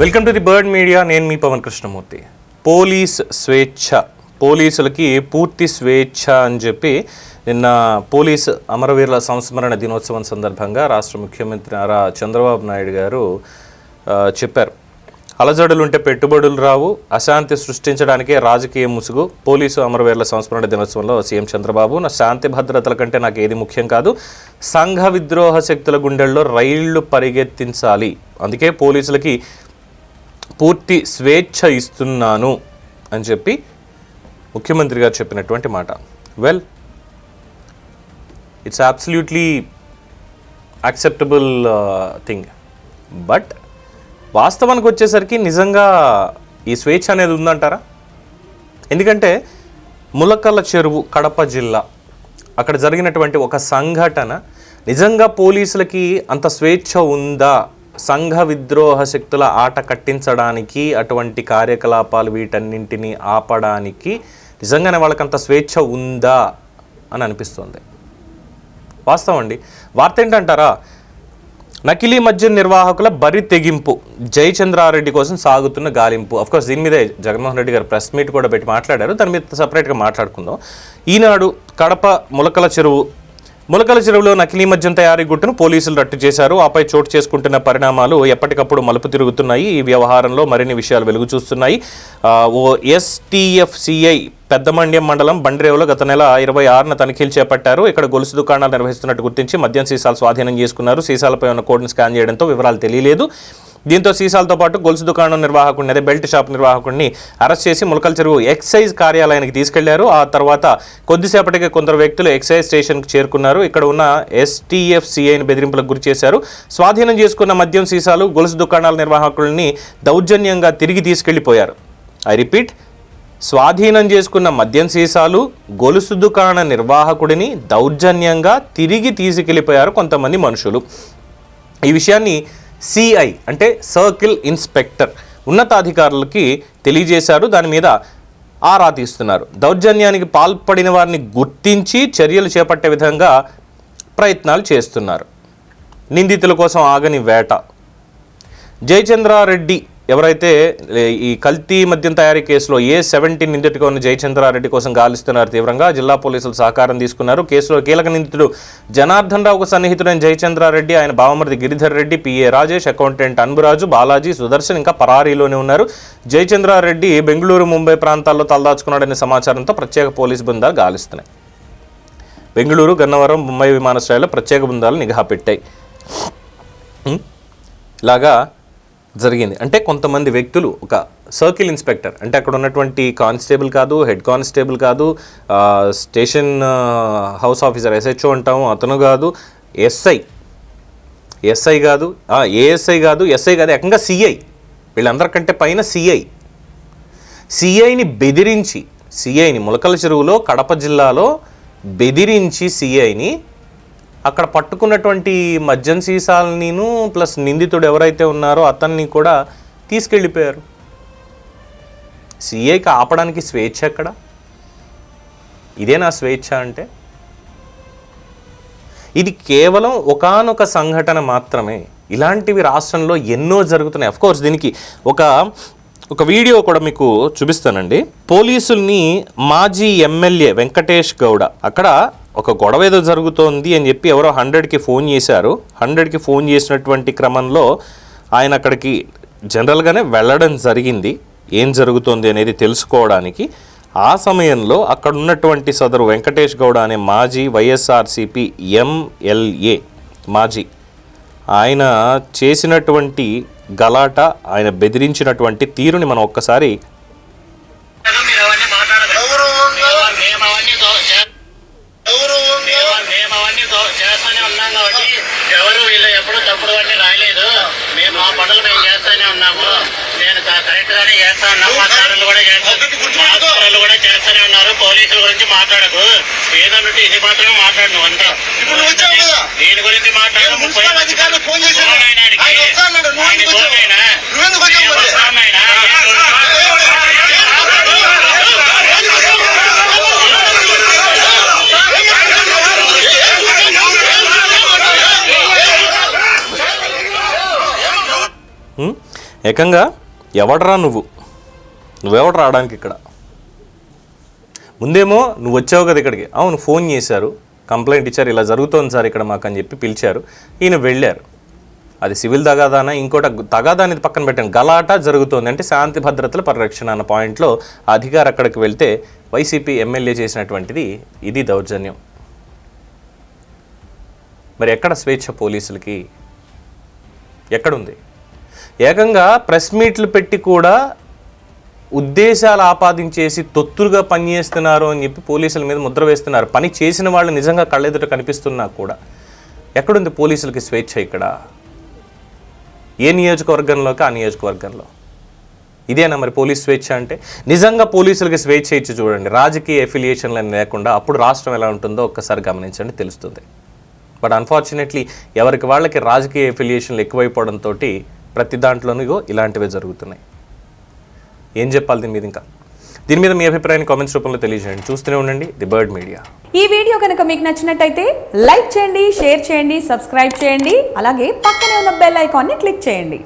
Welcome to the bird media నేను మీ Pawan Krishnamurthy. Police స్వేచ్ఛ పోలీసులకి పూర్తి స్వేచ్ఛ అని చెప్పి నిన్న పోలీస్ అమరవీరుల సంస్మరణ దినోత్సవం సందర్భంగా రాష్ట్ర ముఖ్యమంత్రి నారా చంద్రబాబు నాయుడు గారు చెప్పారు. అలజడులుంటే పెట్టుబడులు రావు అశాంతి సృష్టించడానికే రాజకీయ ముసుగు. పోలీసు అమరవీరుల సంస్మరణ దినోత్సవంలో సీఎం చంద్రబాబు నా శాంతి భద్రతల కంటే నాకు ఏది ముఖ్యం కాదు. సంఘ విద్రోహ శక్తుల గుండెల్లో రైళ్ళు పరిగెత్తించాలి. అందుకే పోలీసులకి పూర్తి స్వేచ్ఛ ఇస్తున్నాను అని చెప్పి ముఖ్యమంత్రి గారు చెప్పినటువంటి మాట. Well it's absolutely acceptable thing but వాస్తవానికి వచ్చేసరికి నిజంగా ఈ స్వేచ్ఛ అనేది ఉందంటారా? ఎందుకంటే ములకల్ల చెరువు కడప జిల్లా అక్కడ జరిగినటువంటి ఒక సంఘటన నిజంగా పోలీసులకి అంత స్వేచ్ఛ ఉందా? సంఘ విద్రోహ శక్తుల ఆట కట్టించడానికి అటువంటి కార్యకలాపాలు వీటన్నింటినీ ఆపడానికి నిజంగానే వాళ్ళకంత స్వేచ్ఛ ఉందా అని అనిపిస్తుంది. వాస్తవం అండి. వార్త ఏంటంటారా నకిలీ మధ్య నిర్వాహకుల బరి తెగింపు జయచంద్రారెడ్డి కోసం సాగుతున్న గాలింపు. అఫ్కోర్స్ దీని మీదే జగన్మోహన్ రెడ్డి గారు ప్రెస్ మీట్ కూడా పెట్టి మాట్లాడారు. దాని మీద సపరేట్గా మాట్లాడుకుందాం. ఈనాడు కడప ములకల చెరువు ములకల చెరువులో నకిలీ మద్యం తయారీ గుట్టును పోలీసులు రట్టు చేశారు. ఆపై చోటు చేసుకుంటున్న పరిణామాలు ఎప్పటికప్పుడు మలుపు తిరుగుతున్నాయి. ఈ వ్యవహారంలో మరిన్ని విషయాలు వెలుగు చూస్తున్నాయి. ఓ ఎస్టీఎఫ్సిఐ పెద్దమండ్యం మండలం బండ్రేవులో గత నెల ఇరవై ఆరున తనిఖీలు చేపట్టారు. ఇక్కడ గొలుసు దుకాణాలు నిర్వహిస్తున్నట్టు గుర్తించి మద్యం సీసాలు స్వాధీనం చేసుకున్నారు. సీసాలపై ఉన్న కోడ్ను స్కాన్ చేయడంతో వివరాలు తెలియలేదు. దీంతో సీసాలతో పాటు గొలుసు దుకాణం నిర్వాహకుడిని అదే బెల్ట్ షాప్ నిర్వాహకుడిని అరెస్ట్ చేసి ములకల్ చెరువు ఎక్సైజ్ కార్యాలయానికి తీసుకెళ్ళారు. ఆ తర్వాత కొద్దిసేపటికి కొందరు వ్యక్తులు ఎక్సైజ్ స్టేషన్కి చేరుకున్నారు. ఇక్కడ ఉన్న ఎస్టీఎఫ్సిఐని బెదిరింపులకు గురి చేశారు. స్వాధీనం చేసుకున్న మద్యం సీసాలు గొలుసు దుకాణాల నిర్వాహకుల్ని దౌర్జన్యంగా తిరిగి తీసుకెళ్ళిపోయారు. ఐ రిపీట్ స్వాధీనం చేసుకున్న మద్యం సీసాలు గొలుసు దుకాణ నిర్వాహకుడిని దౌర్జన్యంగా తిరిగి తీసుకెళ్ళిపోయారు కొంతమంది మనుషులు. ఈ విషయాన్ని సిఐ అంటే సర్కిల్ ఇన్స్పెక్టర్ ఉన్నతాధికారులకి తెలియజేశారు. దాని మీద ఆరా తీస్తున్నారు. దౌర్జన్యానికి పాల్పడిన వారిని గుర్తించి చర్యలు చేపట్టే విధంగా ప్రయత్నాలు చేస్తున్నారు. నిందితుల కోసం ఆగని వేట. జయచంద్రారెడ్డి ఎవరైతే ఈ కల్తీ మద్యం తయారీ కేసులో ఏ సెవెంటీన్ నిందితుడిగా ఉన్న జయచంద్రారెడ్డి కోసం గాలిస్తున్నారు తీవ్రంగా జిల్లా పోలీసులు సహకారం తీసుకున్నారు. కేసులో కీలక నిందితుడు జనార్దన్ రావుకు సన్నిహితుడైన జయచంద్రారెడ్డి ఆయన బావమరిది గిరిధర్ రెడ్డి పిఏ రాజేష్ అకౌంటెంట్ అన్బురాజు బాలాజీ సుదర్శన్ ఇంకా పరారీలోనే ఉన్నారు. జయచంద్రారెడ్డి బెంగళూరు ముంబై ప్రాంతాల్లో తలదాచుకున్నాడనే సమాచారంతో ప్రత్యేక పోలీసు బృందాలు గాలిస్తున్నాయి. బెంగళూరు గన్నవరం ముంబై విమానాశ్రయాల్లో ప్రత్యేక బృందాలు నిఘా పెట్టాయి. ఇలాగా జరిగింది. అంటే కొంతమంది వ్యక్తులు ఒక సర్కిల్ ఇన్స్పెక్టర్ అంటే అక్కడ ఉన్నటువంటి కానిస్టేబుల్ కాదు హెడ్ కానిస్టేబుల్ కాదు స్టేషన్ హౌస్ ఆఫీసర్ ఎస్హెచ్ఓ అంటాము అతను కాదు ఎస్ఐ. ఎస్ఐ కాదు ఏఎస్ఐ కాదు ఎస్ఐ కాదు ఏకంగా సిఐ. వీళ్ళందరికంటే పైన సిఐ. సిఐని బెదిరించి సిఐని ములకల చెరువులో కడప జిల్లాలో బెదిరించి సిఐని అక్కడ పట్టుకున్నటువంటి మద్యం సీసాలనిను ప్లస్ నిందితుడు ఎవరైతే ఉన్నారో అతన్ని కూడా తీసుకెళ్ళిపోయారు. సిఐకి ఆపడానికి స్వేచ్ఛ ఎక్కడ? ఇదే నా స్వేచ్ఛ అంటే ఇది కేవలం ఒకానొక సంఘటన మాత్రమే. ఇలాంటివి రాష్ట్రంలో ఎన్నో జరుగుతున్నాయి. కోర్స్ దీనికి ఒక ఒక వీడియో కూడా మీకు చూపిస్తానండి. పోలీసుల్ని మాజీ ఎమ్మెల్యే వెంకటేష్ గౌడ అక్కడ ఒక గొడవ ఏదో జరుగుతోంది అని చెప్పి ఎవరో హండ్రెడ్కి ఫోన్ చేశారు. హండ్రెడ్కి ఫోన్ చేసినటువంటి క్రమంలో ఆయన అక్కడికి జనరల్గానే వెళ్ళడం జరిగింది. ఏం జరుగుతోంది అనేది తెలుసుకోవడానికి. ఆ సమయంలో అక్కడ ఉన్నటువంటి సదరు వెంకటేష్ గౌడ అనే మాజీ వైఎస్ఆర్సిపి ఎంఎల్ఏ మాజీ ఆయన చేసినటువంటి గలాట ఆయన బెదిరించినటువంటి తీరుని మనం ఒక్కసారి మీరు అవన్నీ మాట్లాడదు గౌరవంగా మేము అవన్నీ దో- చే- గౌరవంగా మేము- మేము అవన్నీ దో- చేస్తానే ఉన్నాం కాబట్టి ఎవరు వీళ్ళు ఎప్పుడు తప్పుడు అన్నీ రాయలేదు. మేము మా పనులు మేము చేస్తానే ఉన్నాము. నేను క- కరెక్ట్ గానే చేస్తా ఉన్నాం మా సార్లు కూడా చేస్తాను మా సార్లు కూడా చేస్తానే ఉన్నారు. పోలీసుల గురించి మాట్లాడకు. ఏదన్నట్టు ఇది మాత్రమే మాట్లాడు నువ్వు అంతా. ఇప్పుడు నువ్వు వచ్చావు కదా? దీని గురించి మాట్లాడు నేను మున్సిపల్ అధికారులకు ఫోన్ చేశాను. ఆయన వస్తానన్నాడు. నువ్వు ఎందుకు వచ్చావు? నువ్వెందుకు వచ్చావు మరి? ఉం? ఏకంగా ఎవడరా నువ్వు? నువ్వెవడు రావడానికి ఇక్కడ? ముందేమో నువ్వు వచ్చావు కదా ఇక్కడికి. అవును ఫోన్ చేశారు. కంప్లైంట్ ఇచ్చారు. ఇలా జరుగుతోంది సార్ ఇక్కడ మాకు అని చెప్పి పిలిచారు. ఈయన వెళ్ళారు. అది సివిల్ తగాదానా? ఇంకోట తగాదా అనేది పక్కన పెట్టాను గలాట జరుగుతోంది. అంటే శాంతి భద్రతల పరిరక్షణ అన్న పాయింట్లో అధికారు అక్కడికి వెళ్తే వైసీపీ ఎమ్మెల్యే చేసినటువంటిది ఇది దౌర్జన్యం. మరి ఎక్కడ స్వేచ్ఛ పోలీసులకి? ఎక్కడుంది? ఏకంగా ప్రెస్ మీట్లు పెట్టి కూడా ఉద్దేశాలు ఆపాదించేసి తొత్తులుగా పనిచేస్తున్నారు అని చెప్పి పోలీసుల మీద ముద్ర వేస్తున్నారు. పని చేసిన వాళ్ళు నిజంగా కళ్ళెదుట కనిపిస్తున్నా కూడా. ఎక్కడుంది పోలీసులకి స్వేచ్ఛ ఇక్కడ? ఏ నియోజకవర్గంలోకి? ఆ నియోజకవర్గంలో. ఇదేనా మరి పోలీస్ స్వేచ్ఛ అంటే? నిజంగా పోలీసులకి స్వేచ్ఛ ఇచ్చి చూడండి. రాజకీయ ఎఫిలియేషన్లు లేకుండా అప్పుడు రాష్ట్రం ఎలా ఉంటుందో ఒక్కసారి గమనించండి తెలుస్తుంది. బట్ అన్ఫార్చునేట్లీ ఎవరికి వాళ్ళకి రాజకీయ ఎఫిలియేషన్లు ఎక్కువైపోవడంతో ప్రతి దాంట్లోనూ ఇగో ఇలాంటివే జరుగుతున్నాయి. ఏం చెప్పాలి దీని మీద ఇంకా? దీని మీద మీ అభిప్రాయాన్ని కామెంట్స్ రూపంలో తెలియజేయండి. చూస్తూనే ఉండండి. ది బర్డ్ మీడియా ఈ వీడియో కనుక మీకు నచ్చినట్టయితే లైక్ చేయండి షేర్ చేయండి సబ్స్క్రైబ్ చేయండి. అలాగే పక్కనే ఉన్న బెల్ ఐకాన్ని క్లిక్ చేయండి.